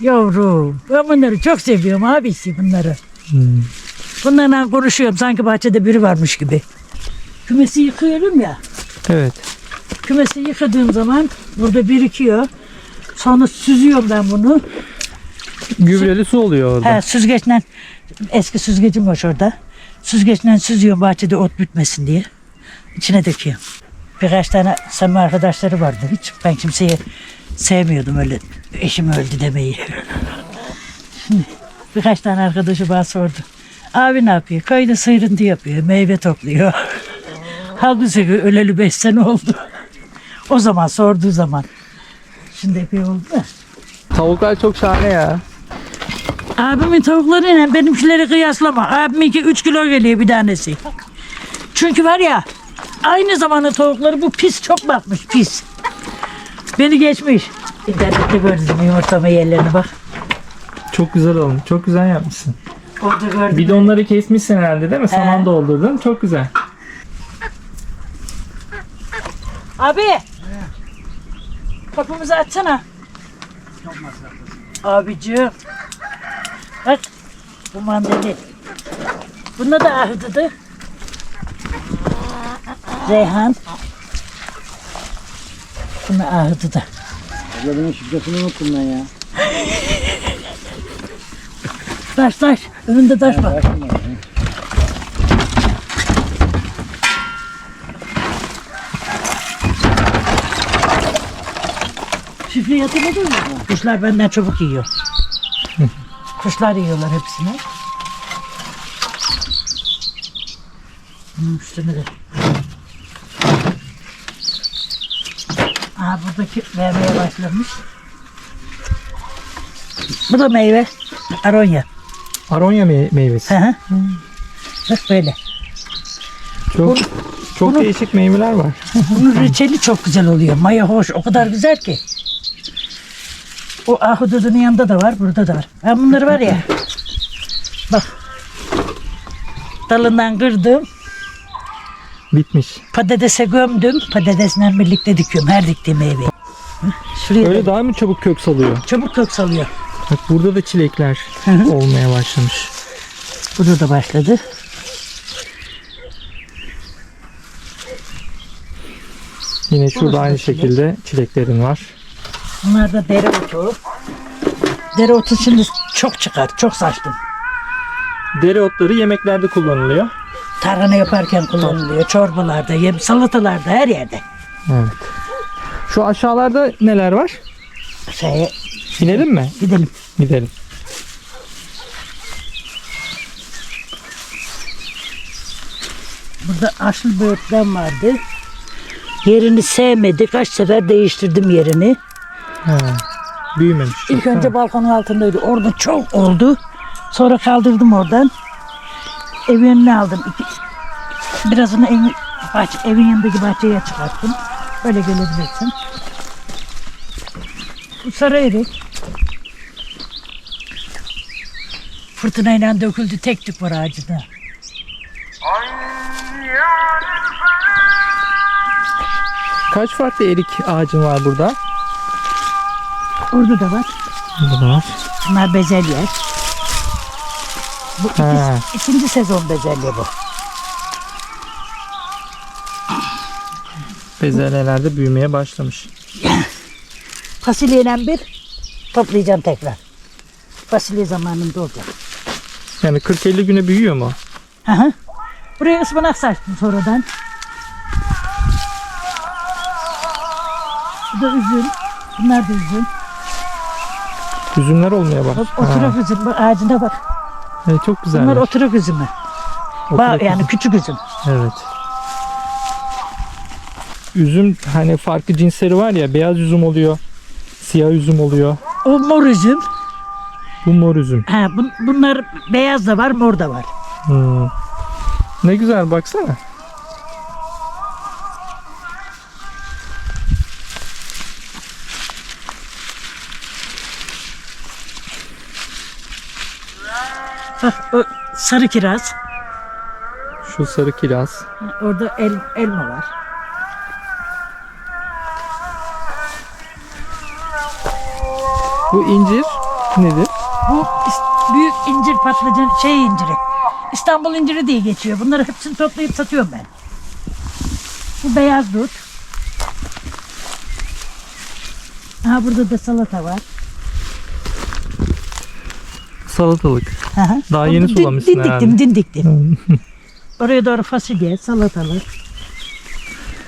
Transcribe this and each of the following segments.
Yavrum ben bunları çok seviyorum abisi bunları. Bunlarla konuşuyorum sanki bahçede biri varmış gibi. Kümesi yıkıyorum ya. Evet. Kümesi yıkadığım zaman burada birikiyor. Sonra süzüyorum ben bunu. Gübreli su oluyor orada. He, süzgeçle eski süzgecim var orada. Süzgeçle süzüyorum bahçede ot bitmesin diye. İçine döküyorum. Birkaç tane samimi arkadaşları vardı. Hiç ben kimseye sevmiyordum öyle eşim öldü demeyi. Şimdi birkaç tane arkadaşı bana sordu. Abi ne yapıyor? Köyde sıyrıntı yapıyor. Meyve topluyor. Halbuki öleli beş sene oldu. O zaman sorduğu zaman. Şimdi epey oldu da. Tavuklar çok şahane ya. Abimin tavuklarıyla benimkileri kıyaslama. Abiminki 3 kilo geliyor bir tanesi. Çünkü var ya aynı zamanda tavukları bu pis çok bakmış pis. Beni geçmiş. İnternette gördüm yumurtlama yerlerine bak. Çok güzel olmuş. Çok güzel yapmışsın. Orada gördüm. Bidonları kesmişsin herhalde değil mi? Saman doldurdun. Çok güzel. Abi. Kapımızı açsana. Abicim. Bak. Bu mandalin. Bunda da ahıdıdı. Reyhan. Bunu ahıdıdı. Abla şifresini unuttum ben ya. Taş taş. Önünde taş var. Başım var. Şifre yatırmadın mı? Kuşlar benden çabuk yiyor. Kuşlar yiyorlar hepsini. Bunun üstüne de. Aa buradaki vermeye başlamış. Bu da meyve. Aronya. Aronya me- meyvesi. Hı hı. Bak böyle. Çok çok bunu- değişik meyveler var. Bunun reçeli çok güzel oluyor. Maya hoş. O kadar güzel ki. O ahududunun yanında da var. Burada da var. Ben bunları var ya. Bak. Dalından kırdım. Bitmiş. Patatese gömdüm. Patatesle birlikte dikiyorum. Her diktiğim meyveyi. Şuraya Öyle da daha mı çabuk kök salıyor? çabuk kök salıyor. Bak burada da çilekler Hı hı. olmaya başlamış. Burada da başladı. Yine şurada da aynı çilek. şekilde çileklerin var. Bunlar da dereotu. Dereotu şimdi çok çıkar. Çok saçtım. Dereotları yemeklerde kullanılıyor. Tarhana yaparken kullanılıyor. Çorbalarda, yem, salatalarda her yerde. Evet. Şu aşağılarda neler var? Şeye İnelim mi? gidelim. Gidelim. Burada aşıl böğürtlen vardı. Yerini sevmedi. Kaç sefer değiştirdim yerini. Ha. Büyümemiş. İlk önce balkonun altındaydı. Orada çok oldu. Sonra kaldırdım oradan. Evin önüne aldım. İki, birazını evi, bahçe, evin yanındaki bahçeye çıkarttım. Böyle gelebilirsin. Bu sarı erik. Fırtınayla döküldü. Tek tük var ağacında. Kaç farklı erik ağacın var burada? Orada da var. Burada var. Bunlar bezelye. Bu iki, ikinci sezon bezelye bu. Bezelyeler de büyümeye başlamış. Fasulyeyle bir toplayacağım tekrar. Fasulye zamanında olacak. Yani 40-50 güne büyüyor mu? Hı hı. Buraya ıspanak saçtım sonradan. Bu da üzüm. Bunlar da üzüm. Üzümler olmaya bak. Bak, oturak üzüm. Bak ağacına bak. Evet, çok güzel. Bunlar oturak üzümü. Bak, yani küçük üzüm. Evet. Üzüm hani farklı cinsleri var ya beyaz üzüm oluyor. Siyah üzüm oluyor. O mor üzüm. Bu mor üzüm. Ha, bun- bunlar beyaz da var, mor da var. Hmm. Ne güzel baksana. Sarı kiraz. Şu sarı kiraz. Orada el, elma var. Bu incir. Nedir? Bu is- büyük incir patlıcan şey inciri. İstanbul inciri diye geçiyor. Bunları hepsini toplayıp satıyorum ben. Bu beyaz dut. Aha burada da salata var. Salatalık. Hı. Daha yeni din- sulamışsın din herhalde. diktim, din diktim. Oraya doğru fasulye, salatalık.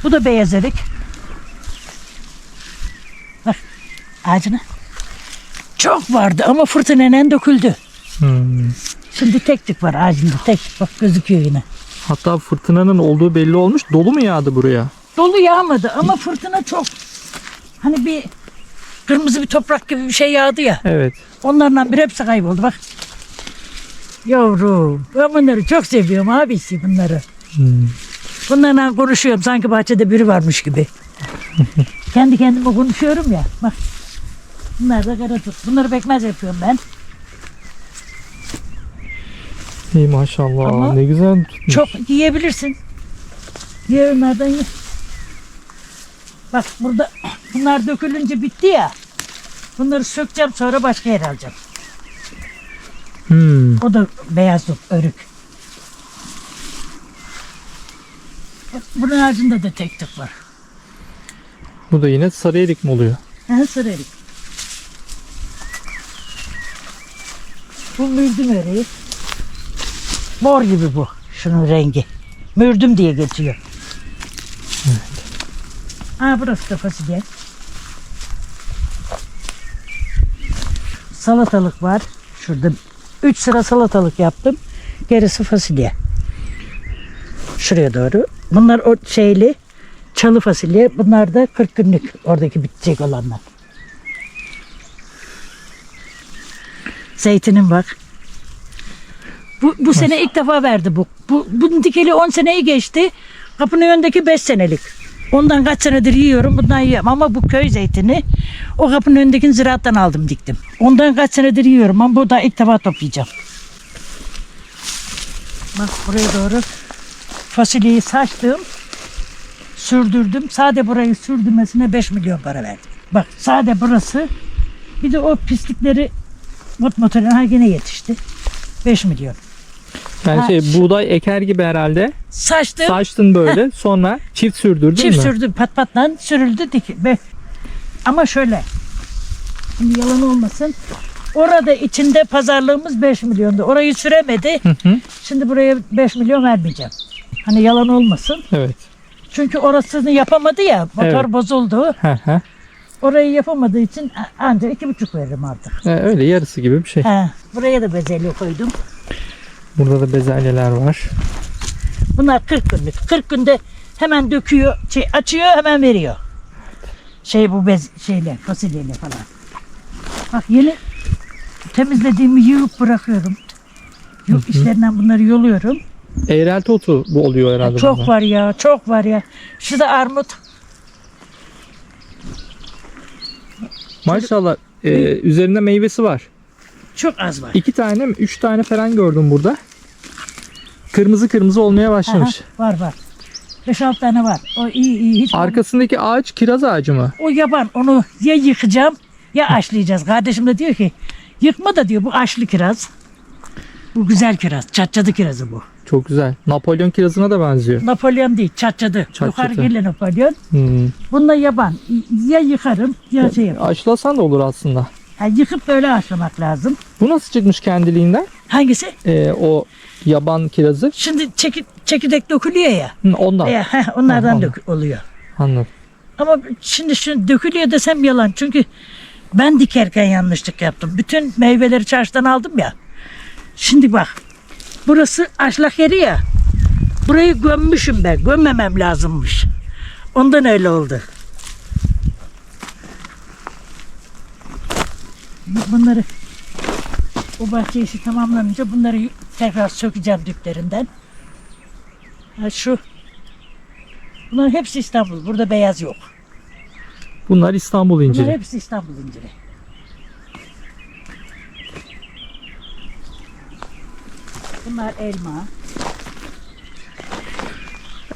Bu da beyaz erik. Bak ağacına. Çok vardı ama fırtınayla döküldü. Hmm. Şimdi tek tük var ağacında tek bak gözüküyor yine. Hatta fırtınanın olduğu belli olmuş. Dolu mu yağdı buraya? Dolu yağmadı ama fırtına çok. Hani bir kırmızı bir toprak gibi bir şey yağdı ya. Evet. Onlardan bir hepsi kayboldu bak. Yavrum ben bunları çok seviyorum abisi bunları. Hmm. Bunlarla konuşuyorum sanki bahçede biri varmış gibi. Kendi kendime konuşuyorum ya. Bak. Bunlar da karatut. Bunları pekmez yapıyorum ben. İyi maşallah. Ama ne güzel tutmuş. Çok yiyebilirsin. Ye onlardan ye. Bak burada bunlar dökülünce bitti ya. Bunları sökeceğim sonra başka yere alacağım. Hmm. O da beyaz dut, örük. Bunun ağacında da tek tük var. Bu da yine sarı erik mi oluyor? Ha, sarı erik. Bu mürdüm eriği. Mor gibi bu. Şunun rengi. Mürdüm diye geçiyor. Ha burası da fasulye. Salatalık var. Şurada 3 sıra salatalık yaptım. Gerisi fasulye. Şuraya doğru. Bunlar o şeyli çalı fasulye. Bunlar da 40 günlük oradaki bitecek olanlar. Zeytinim bak. Bu, bu sene ilk defa verdi bu. bu. Bunun dikeli 10 seneyi geçti. Kapının önündeki 5 senelik. Ondan kaç senedir yiyorum, bundan yiyorum. Ama bu köy zeytini o kapının önündeki ziraattan aldım diktim. Ondan kaç senedir yiyorum ama bu da ilk defa toplayacağım. Bak buraya doğru fasulyeyi saçtım. Sürdürdüm. Sade burayı sürdürmesine 5 milyon para verdim. Bak sade burası. Bir de o pislikleri mot motorun ha gene yetişti. 5 milyon. Yani Ha, şey buğday eker gibi herhalde. Saçtım. Saçtın böyle. Sonra çift sürdürdün Çift mü? sürdü pat patlan sürüldü dik. Ama şöyle. Şimdi yalan olmasın. Orada içinde pazarlığımız 5 milyondu. Orayı süremedi. Hı hı. Şimdi buraya 5 milyon vermeyeceğim. Hani yalan olmasın. Evet. Çünkü orasını yapamadı ya. Motor Evet. bozuldu. Hı hı. Orayı yapamadığı için ancak iki buçuk veririm artık. Ee, öyle yarısı gibi bir şey. He, buraya da bezelye koydum. Burada da bezelyeler var. Bunlar 40 günlük. 40 günde hemen döküyor, şey açıyor hemen veriyor. Şey bu bez şeyle, fasulyeyle falan. Bak yeni temizlediğimi yığıp bırakıyorum. Yok işlerinden bunları yoluyorum. Eğrelti otu bu oluyor herhalde. çok bunda. var ya, çok var ya. Şurada armut. Maşallah. e, üzerinde meyvesi var. Çok az var. İki tane mi? Üç tane falan gördüm burada. Kırmızı kırmızı olmaya başlamış. Aha, var var. 5-6 tane var. O iyi iyi. Hiç Arkasındaki ağaç kiraz ağacı mı? O yaban onu ya yıkacağım ya aşlayacağız. Kardeşim de diyor ki yıkma da diyor bu aşlı kiraz. Bu güzel kiraz. Çatçadı kirazı bu. Çok güzel. Napolyon kirazına da benziyor. Napolyon değil çatçadı. Çatçatı. Yukarı gelen Napolyon. Hmm. Bunda yaban. Ya yıkarım ya şey yaparım. Aşılasan da olur aslında. Yani yıkıp böyle aşlamak lazım. Bu nasıl çıkmış kendiliğinden? Hangisi? Ee, o yaban kirazı. Şimdi çeki, çekirdek dökülüyor ya. Hı, ondan. ya heh, onlardan Tamam. dök oluyor. Anladım. Ama şimdi şu dökülüyor desem yalan. Çünkü ben dikerken yanlışlık yaptım. Bütün meyveleri çarşıdan aldım ya. Şimdi bak. Burası aşlak yeri ya. Burayı gömmüşüm ben. Gömmemem lazımmış. Ondan öyle oldu. Bunları o bahçe işi tamamlanınca bunları tekrar sökeceğim düplerinden. Ha şu Bunların hepsi İstanbul. Burada beyaz yok. Bunlar İstanbul Bunlar inciri. hepsi İstanbul inciri. Bunlar elma.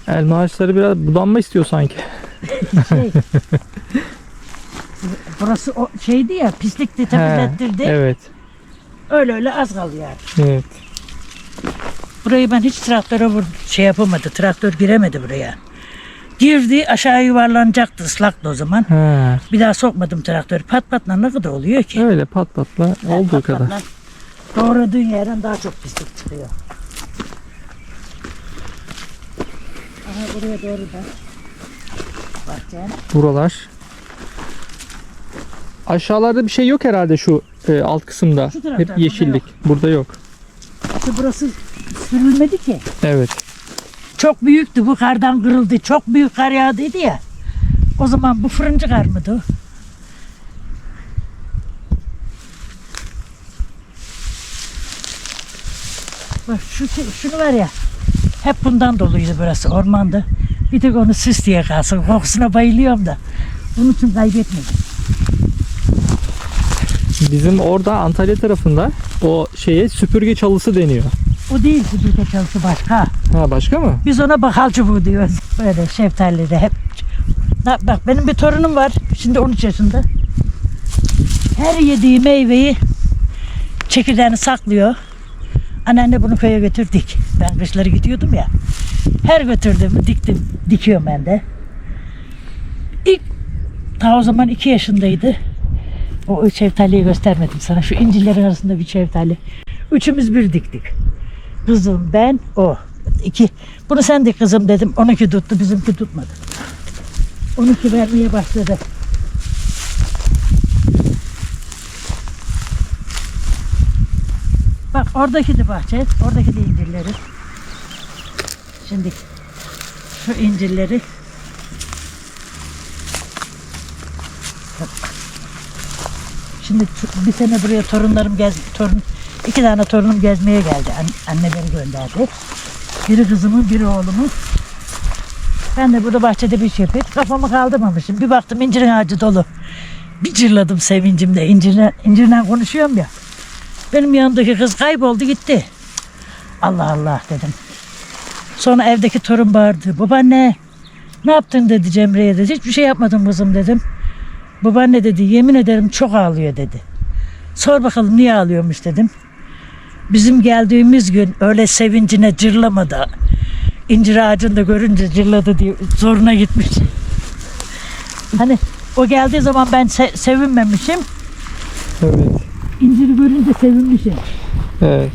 Elma ağaçları biraz budanma istiyor sanki. Şey. Burası o şeydi ya pislikti He, temizlettirdi. evet. Öyle öyle az kaldı yani. Evet. Burayı ben hiç traktöre vur, şey yapamadı. Traktör giremedi buraya. Girdi aşağı yuvarlanacaktı ıslaktı o zaman. Ha, Bir daha sokmadım traktörü. Pat patla ne kadar oluyor ki? öyle pat patla Yani olduğu pat kadar. patla Doğradığın yerden daha çok pislik çıkıyor. Aha buraya doğru da. Bahçe. Buralar. Aşağılarda bir şey yok herhalde şu e, alt kısımda. Şu tarafta, Hep burada yeşillik. Burada yok. İşte burası sürülmedi ki. Evet. Çok büyüktü bu kardan kırıldı. Çok büyük kar yağdıydı ya. O zaman bu fırıncı kar mıydı o? Bak şu, şunu var ya. Hep bundan doluydu burası ormanda. Bir tek onu süs diye kalsın. Kokusuna bayılıyorum da. Bunun için kaybetmedim. Bizim orada Antalya tarafında o şeye süpürge çalısı deniyor. O değil süpürge çalısı başka. Ha başka mı? Biz ona bakal çubuğu diyoruz. Böyle şeftalileri hep. Bak benim bir torunum var. Şimdi 13 yaşında. Her yediği meyveyi çekirdeğini saklıyor. Anneanne bunu köye götürdük. Ben kışları gidiyordum ya. Her götürdüm, diktim, dikiyorum ben de. İlk ta o zaman 2 yaşındaydı. O şeftaliyi göstermedim sana. Şu incirlerin arasında bir şeftali. Üçümüz bir diktik. Kızım ben o. İki. Bunu sen de kızım dedim. Onunki tuttu bizimki tutmadı. Onunki vermeye başladı. Bak oradaki de bahçe. Oradaki de incirleri. Şimdi şu incirleri Şimdi bir sene buraya torunlarım gez torun iki tane torunum gezmeye geldi. An- anneleri gönderdi. Biri kızımın, biri oğlumun. Ben de burada bahçede bir şey yapıp kafamı kaldırmamışım. Bir baktım incirin ağacı dolu. Bir cırladım sevincimde. İncirle, incirle konuşuyorum ya. Benim yanımdaki kız kayboldu gitti. Allah Allah dedim. Sonra evdeki torun bağırdı. Babaanne ne yaptın dedi Cemre'ye dedi. Hiçbir şey yapmadım kızım dedim. Babaanne dedi yemin ederim çok ağlıyor dedi. Sor bakalım niye ağlıyormuş dedim. Bizim geldiğimiz gün öyle sevincine cırlamadı. İncir ağacını da görünce cırladı diye zoruna gitmiş. Hani o geldiği zaman ben se- sevinmemişim. Evet. İnciri görünce sevinmişim. Evet.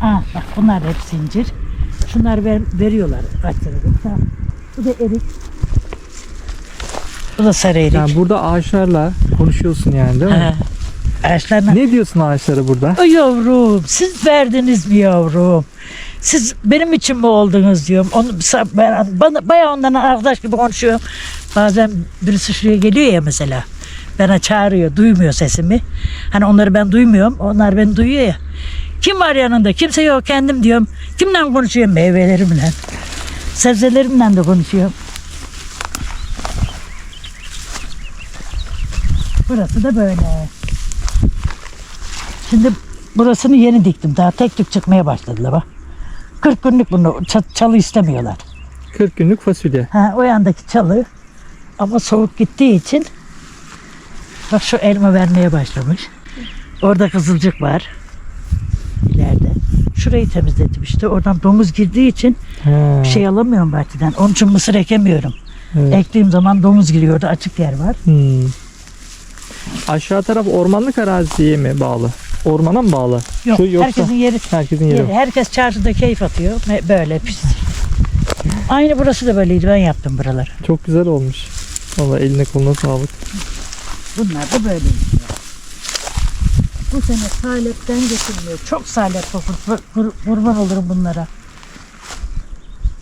Aa, bak bunlar hepsi incir. Şunlar ver, veriyorlar kaç. Tamam. Bu da erik. Bu da sarı erik. Yani burada ağaçlarla konuşuyorsun yani değil mi? Ha. Ağaçlarla Ne diyorsun ağaçlara burada? Ay yavrum siz verdiniz mi yavrum? Siz benim için mi oldunuz diyorum. Onu, ben, bana, bayağı ondan arkadaş gibi konuşuyorum. Bazen birisi şuraya geliyor ya mesela. Bana çağırıyor, duymuyor sesimi. Hani onları ben duymuyorum, onlar beni duyuyor ya. Kim var yanında? Kimse yok, kendim diyorum. Kimle konuşuyorum? Meyvelerimle. Sebzelerimle de konuşuyorum. Burası da böyle. Şimdi burasını yeni diktim. Daha tek tük çıkmaya başladılar bak. 40 günlük bunu ça- çalı istemiyorlar. 40 günlük fasulye. Ha, o yandaki çalı ama soğuk gittiği için bak şu elma vermeye başlamış. Orada kızılcık var. İleride. Şurayı temizledim işte. Oradan domuz girdiği için Ha, bir şey alamıyorum bahçeden. Onun için mısır ekemiyorum. evet. Ektiğim zaman domuz giriyordu. Açık yer var. Hmm. Aşağı taraf ormanlık araziye mi bağlı? Ormana mı bağlı? Yok Şu yoksa herkesin yeri herkesin yeri. Yeri, herkes çarşıda keyif atıyor. Böyle pis. Aynı burası da böyleydi. Ben yaptım buraları. Çok güzel olmuş. Vallahi eline koluna sağlık. Bunlar da böyleydi. Bu sene salepten getirmiyor. Çok salep kur- Kurban olurum bunlara.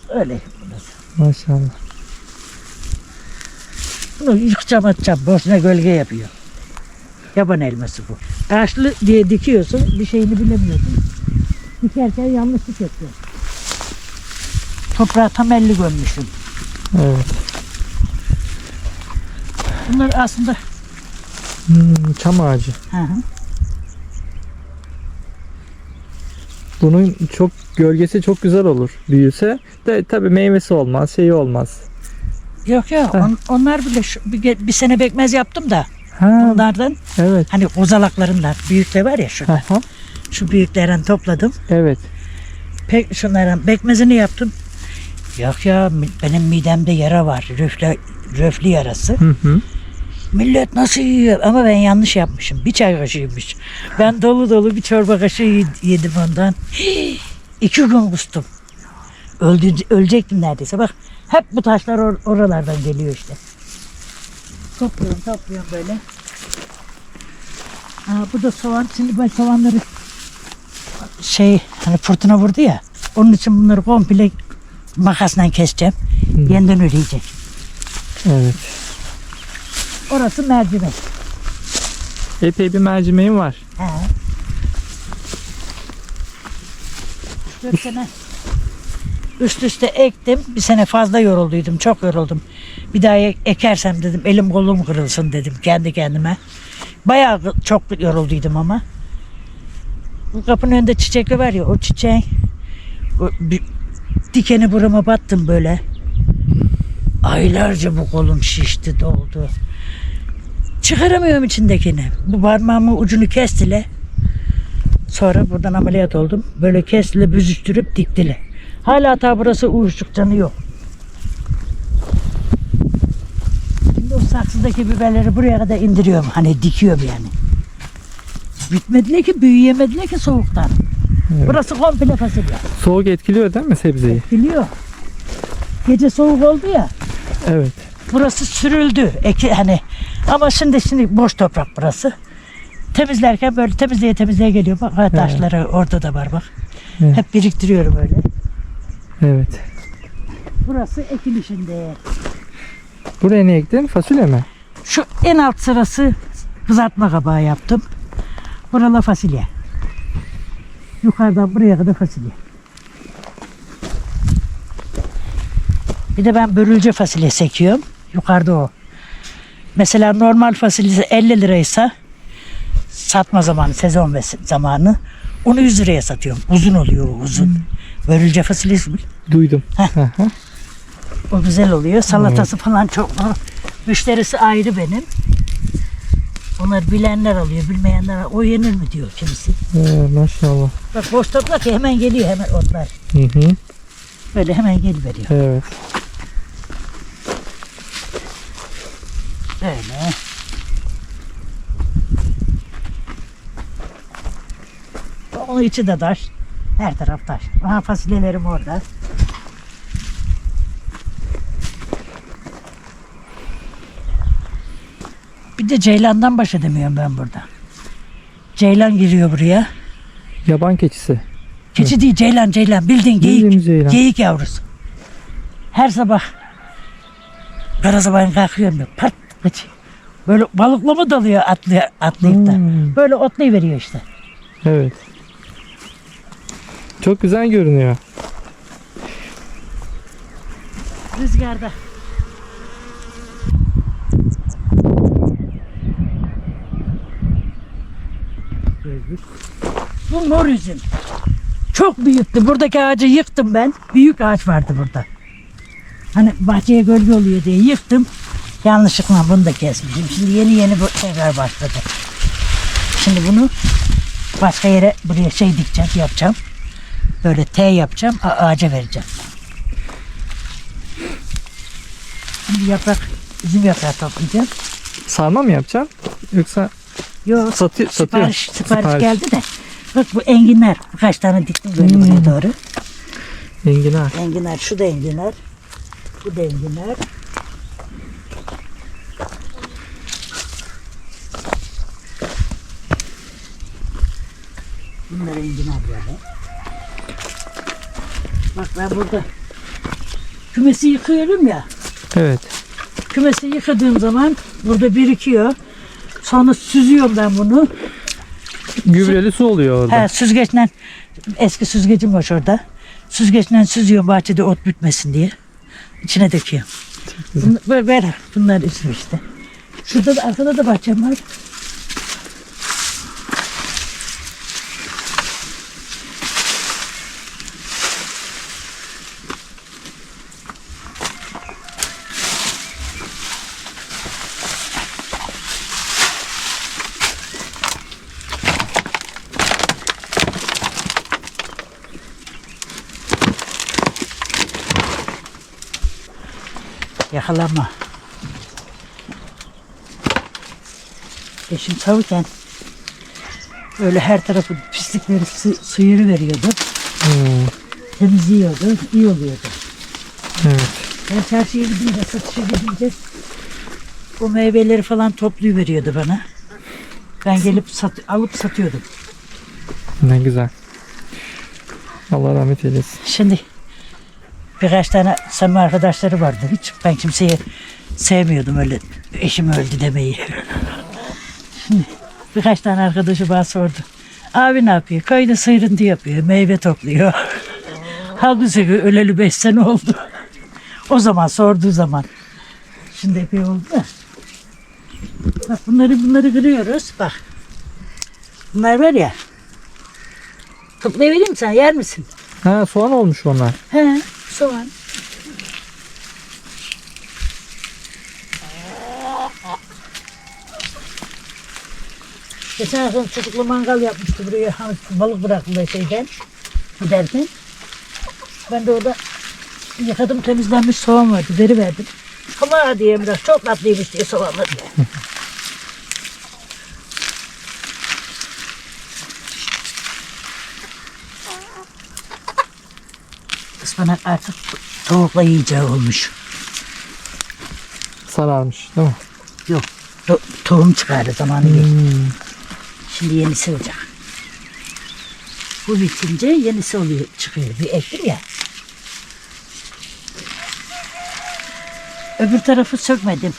Öyle burası. Maşallah. Bunu yıkacağım atacağım. Boşuna gölge yapıyor. Yaban elması bu. Ağaçlı diye dikiyorsun. Bir şeyini bilemiyorsun. Dikerken yanlışlık yapıyorsun. Toprağa tam elli gömmüşüm. Evet. Bunlar aslında Hmm, çam ağacı. Hı hı. Bunun çok gölgesi çok güzel olur. Büyüse de tabii meyvesi olmaz, şeyi olmaz. Yok yok on- onlar bile şu, bir, bir sene bekmez yaptım da Ha, Bunlardan evet. hani kozalaklarından büyükler var ya şurada. Aha, Şu büyüklerden topladım. evet. Pek şunların pekmezini yaptım. Yok ya benim midemde yara var. Röfle, röflü yarası. Hı hı. Millet nasıl yiyor? Ama ben yanlış yapmışım. Bir çay kaşığıymış. Ben dolu dolu bir çorba kaşığı yedim ondan. İki gün kustum. Öldü, ölecektim neredeyse. Bak hep bu taşlar or- oralardan geliyor işte. Topluyorum topluyorum böyle. Aa, bu da soğan. Şimdi ben soğanları şey hani fırtına vurdu ya. Onun için bunları komple makasla keseceğim. Hı. Yeniden üreyecek. Evet. Orası mercimek. Epey bir mercimeğim var. He. Dört sene üst üste ektim. Bir sene fazla yorulduydum. Çok yoruldum. Bir daha ek- ekersem dedim elim kolum kırılsın dedim kendi kendime. Bayağı çok yorulduydum ama. Kapının önünde çiçekli var ya o çiçeğin o bir dikeni burama battım böyle. Aylarca bu kolum şişti doldu. Çıkaramıyorum içindekini. Bu parmağımın ucunu kestiler. Sonra buradan ameliyat oldum. Böyle kestiler, büzüştürüp diktiler. Hala ta burası uyuşuk canı yok. Şimdi o saksıdaki biberleri buraya kadar indiriyorum. Hani dikiyorum yani. Bitmediler ki, büyüyemediler ki soğuktan. Evet. Burası komple fasulye. Soğuk etkiliyor değil mi sebzeyi? Biliyor. Gece soğuk oldu ya. Evet. Burası sürüldü. Eki, hani ama şimdi şimdi boş toprak burası. Temizlerken böyle temizleye temizleye geliyor. Bak ha, taşları orada da var bak. Evet. Hep biriktiriyorum öyle. Evet. Burası ekin işinde. Buraya ne ektin? Fasulye mi? Şu en alt sırası kızartma kabağı yaptım. Buralar fasulye. Yukarıdan buraya kadar fasulye. Bir de ben börülce fasulye sekiyorum. Yukarıda o. Mesela normal fasulyesi 50 liraysa satma zamanı, sezon zamanı onu 100 liraya satıyorum. Uzun oluyor uzun. Börülce fasulyesi Duydum. Heh. O güzel oluyor. Salatası falan çok. Müşterisi ayrı benim. Onlar bilenler alıyor, bilmeyenler o yenir mi diyor kimisi. Ee, maşallah. Bak boş toprak ya hemen geliyor hemen otlar. Hı hı. Böyle hemen geliveriyor. Evet. Böyle. Onun içi de taş. Her taraf taş. Aha fasulyelerim orada. Bir de ceylandan baş edemiyorum ben burada. Ceylan giriyor buraya. Yaban keçisi. Keçi değil ceylan ceylan bildiğin geyik. Bildiğimiz ceylan. Geyik yavrusu. Her sabah kara sabahın kalkıyorum ya pat kaçıyor. Böyle balıklama dalıyor atlay atlayıp da. Hmm. Böyle otlayıveriyor işte. Evet. Çok güzel görünüyor. Rüzgarda. Bu mor üzüm. Çok büyüktü. Buradaki ağacı yıktım ben. Büyük ağaç vardı burada. Hani bahçeye gölge oluyor diye yıktım. Yanlışlıkla bunu da kesmişim. Şimdi yeni yeni bu tekrar başladı. Şimdi bunu başka yere buraya şey dikeceğim, yapacağım. Böyle T yapacağım, ağaca vereceğim. Şimdi yaprak, üzüm yaprağı toplayacağım. Sarma mı yapacaksın? Yoksa Yok, satıyor, satıyor. sipariş, sipariş geldi de. Bak bu enginar, birkaç tane diktim böyle Hmm. buraya doğru. Enginar. Enginar, şu da enginar. Bu da enginar. Bunlar enginar böyle. Bak ben burada kümesi yıkıyorum ya. Evet. Kümesi yıkadığım zaman burada birikiyor. Sonra süzüyorum ben bunu. Gübreli su oluyor orada. He, süzgeçle eski süzgecim var şurada. Süzgeçle süzüyorum bahçede ot bitmesin diye. İçine döküyorum. Bunlar, böyle, böyle. Bunlar işte. Şurada da arkada da bahçem var. Yakalama. Eşim savurken öyle her tarafı pislikleri su, suyunu veriyordu. Hmm, Temizliyordu. iyi oluyordu. evet. Ben çarşıya gidince, satışa gidince bu meyveleri falan topluyuveriyordu bana. Ben gelip sat, alıp satıyordum. Ne güzel. Allah rahmet eylesin. Şimdi birkaç tane samimi arkadaşları vardı. Hiç ben kimseyi sevmiyordum öyle eşim öldü demeyi. Şimdi birkaç tane arkadaşı bana sordu. Abi ne yapıyor? Köyde sıyrıntı yapıyor. Meyve topluyor. Halbuki öleli beş sene oldu. O zaman sorduğu zaman. Şimdi epey oldu da. Bak bunları bunları kırıyoruz. Bak. Bunlar var ya. Toplayıvereyim mi sen yer misin? Ha soğan olmuş onlar. He, soğan. Geçen gün çocuklu mangal yapmıştı buraya hani balık bıraktılar şeyden giderken. Ben de orada yıkadım temizlenmiş soğan vardı veri verdim. Ama diye biraz çok tatlıymış diye soğanları. Ispanak artık tavukla yiyeceği olmuş. Sararmış değil mi? Yok. To- tohum çıkardı zamanı değil. Hmm. Şimdi yenisi olacak. Bu bitince yenisi oluyor çıkıyor. Bir ektim ya. Öbür tarafı sökmedim.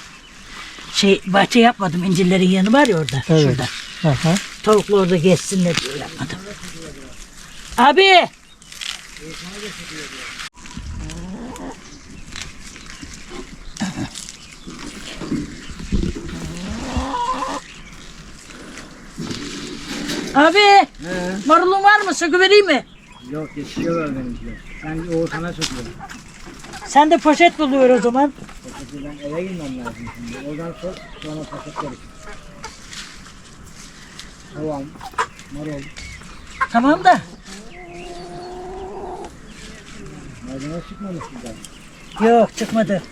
Şey bahçe yapmadım. İncirlerin yanı var ya orada. Evet. Şurada. Aha. Tavuklu orada geçsinler diye yapmadım. Abi! Abi! Marulun var mı? Söküvereyim mi? Yok yetişiyorlar benimkiler. Sen Oğuzhan'a söküyorsun. Sen de poşet buluyor o zaman. Poşeti ben eve girmem lazım şimdi. Oradan sor sonra poşet verir. Soğan, marul, Tamam da. Maydanoz çıkmamış buradan. Yok çıkmadı.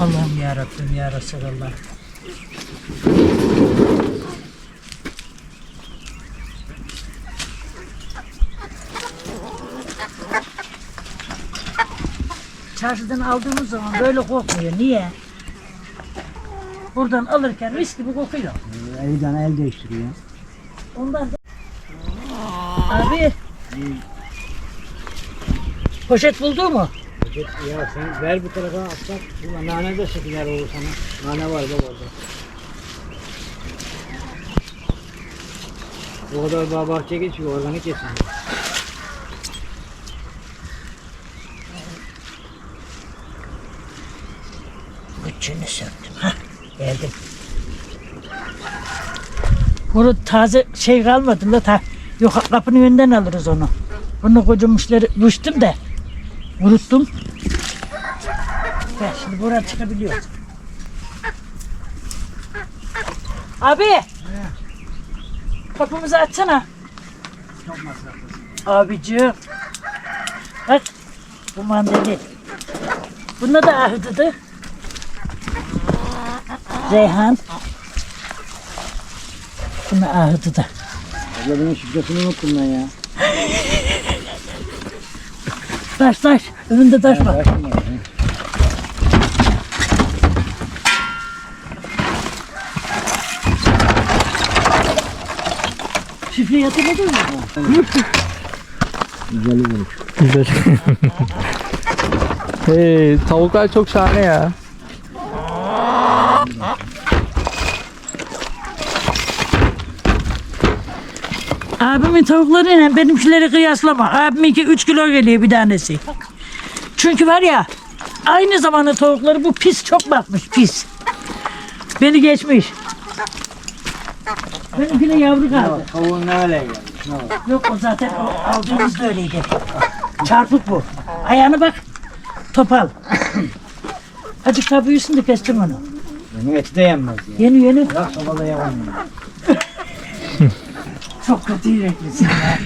Allah'ım ya Rabbim ya Resulallah. Çarşıdan aldığımız zaman böyle kokmuyor. Niye? Buradan alırken mis gibi kokuyor. Ee, Evden el değiştiriyor. Ondan da... Abi. Poşet buldu mu? Poşet ya sen ver bu tarafa atsak. Ulan nane de söküler Oğuzhan'a. Nane var bak orada. O kadar bağ bahçe geçiyor organik yesin. Bütçünü söktüm. Hah, geldim. Bunu taze şey kalmadı la ta. Yok kapının önünden alırız onu. Bunu kocamuşları düştüm de. Unuttum. Ben şimdi buraya çıkabiliyoruz. Abi. Kapımızı açsana. Çok masraflı. Abicim. Bak. Bu mandalin. Bunda da ahıdıdı. Reyhan. Buna ahıdıdı. Abla benim şifresini unuttum ben ya. Taş taş. Önünde taş var. Taş mı var? Şifreyi hatırladın mı? Güzel olmuş. Güzel. hey, tavuklar çok şahane ya. Abimin tavuklarıyla benimkileri kıyaslama. Abiminki 3 kilo geliyor bir tanesi. Çünkü var ya aynı zamanda tavukları bu pis çok bakmış pis. Beni geçmiş. Benimkine yavru kaldı. Tavuğun ne hale gelmiş. Yok o zaten o aldığımız da öyleydi. Çarpık bu. Ayağını bak. Topal. Azıcık daha büyüsün de kestim onu. Benim eti de yenmez ya. Yeni yeni. Bırak sobada yavan ya. Çok kötü yüreklisin ya.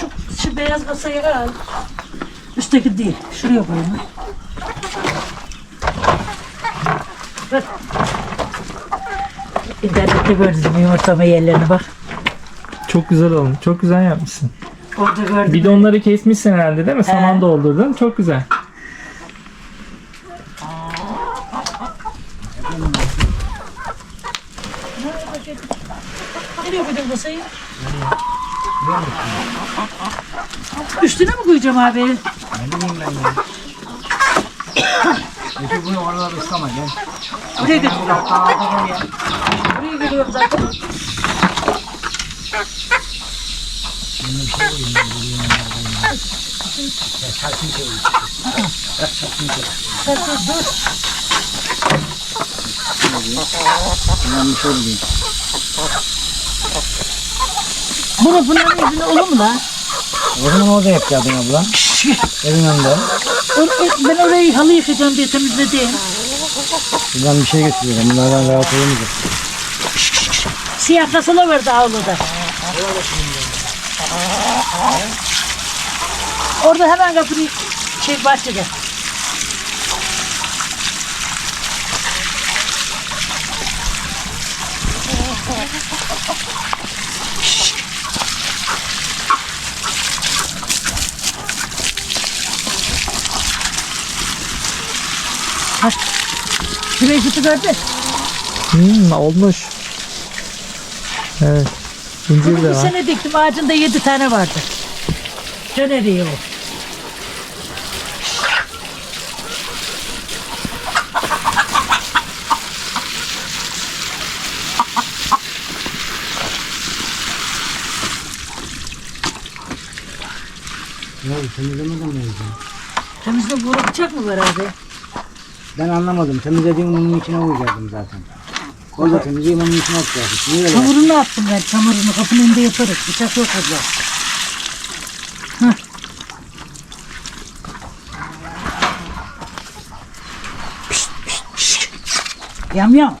şu, şu beyaz kasayı al. Üstteki değil. Şuraya koyun. Bak. İnternette gördünüz mü yumurtlama yerlerini bak. Çok güzel olmuş. Çok güzel yapmışsın. Orada gördüm. Bidonları kesmişsin herhalde değil mi? Saman doldurdun. Çok güzel. Nereye koydun masayı? Üstüne mi koyacağım abi? Ne bileyim ben ya. Peki bunu oralarda ıslama gel. Oraya götür. Daha gel ya. Oraya geliyorum zaten. Şey diyeyim. Bunu bunların yüzüne olur mu lan? O zaman orada yapacaktın abla. Evin önünde. Or- Ben orayı halı yıkayacağım diye temizledim. Buradan bir şey getiriyorum. Bunlardan rahat olamayacak. Siyah kasalar vardı avluda. Orada hemen kapının şey bahçede. Ha, Şurayı kutu gördün. Hmm, olmuş. Evet. İncir Bunu de bir var. sene diktim ağacında yedi tane vardı. Döneriği o. Ne oldu? Temizlemeden mi yapacaksın? Temizde bu bıçak mı var abi? Ben anlamadım. Temizlediğim bunun içine koyacaktım zaten. Orada temizleyeyim onun içine yaptın? Çamurunu attım ben çamurunu kapının önünde yaparız. Bıçak yok burada. Hah. Yam yam.